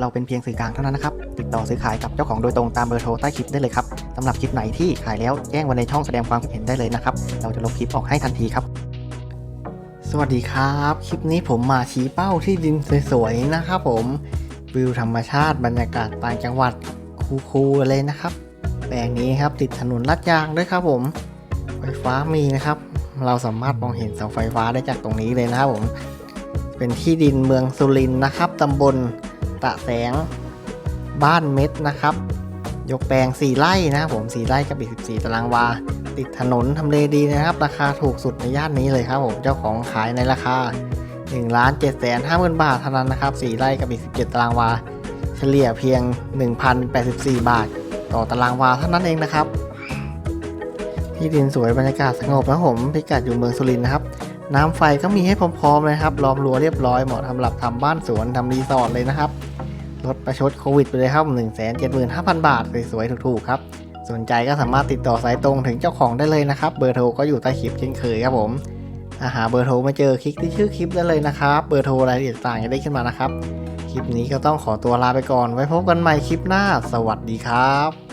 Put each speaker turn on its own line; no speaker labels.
เราเป็นเพียงสื่อกลางเท่านั้นนะครับ ติดต่อซื้อขายกับเจ้าของโดยตรงตามเบอร์โทรใต้คลิปได้เลยครับสำหรับคลิปไหนที่ขายแล้วแจ้งไว้ในช่องแสดงความคิดเห็นได้เลยนะครับ เราจะลบคลิปออกให้ทันทีครับ สวัสดีครับ คลิปนี้ผมมาชี้เป้าที่ดินสวยๆนะครับผมวิวธรรมชาติบรรยากาศต่างจังหวัดคูลๆเลยนะครับแปลงนี้ครับติดถนนลาดยางด้วยครับผมไฟฟ้ามีนะครับ เราสามารถมองเห็นเสาไฟฟ้าได้จากตรงนี้เลยนะครับผม เป็นที่ดินเมืองสุรินทร์นะครับตำบล ตะแสงบ้านเม็ดนะครับ ยกแปลง 4ไร่นะครับผม 4ไร่กับอีก14 ตารางวา ติดถนนทำเลดีนะครับ ราคาถูกสุดในย่านนี้เลยครับผม เจ้าของขายในราคา1ล้าน7 5 0 0 0 0บาทเท่านั้นนะครับ 4 ไร่กับอีก17 ตารางวา เฉลี่ยเพียง 1,084 บาท ต่อตารางวาเท่านั้นเองนะครับ ที่ดินสวยบรรยากาศสงบนะผมพิกัดอยู่เมืองสุรินทร์นะครับ น้ำไฟก็มีให้พร้อมๆเลยครับล้อมรั้วเรียบร้อยเหมาะสำหรับทำบ้านสวนทำรีสอร์ทเลยนะครับลดประชดโควิดไปเลยครับ 1 7 5 0 0 0 บาท สวยๆ ถูกๆ ครับ สนใจก็สามารถติดต่อสายตรงถึงเจ้าของได้เลยนะครับ เบอร์โทรก็อยู่ใต้คลิปเช่นเคยครับผมถ้าหาเบอร์โทรไม่เจอคลิกที่ชื่อคลิปได้เลยนะครับ เบอร์โทรรายละเอียดต่างจะได้ขึ้นมานะครับ คลิปนี้ก็ต้องขอตัวลาไปก่อน ไว้พบกันใหม่คลิปหน้า สวัสดีครับ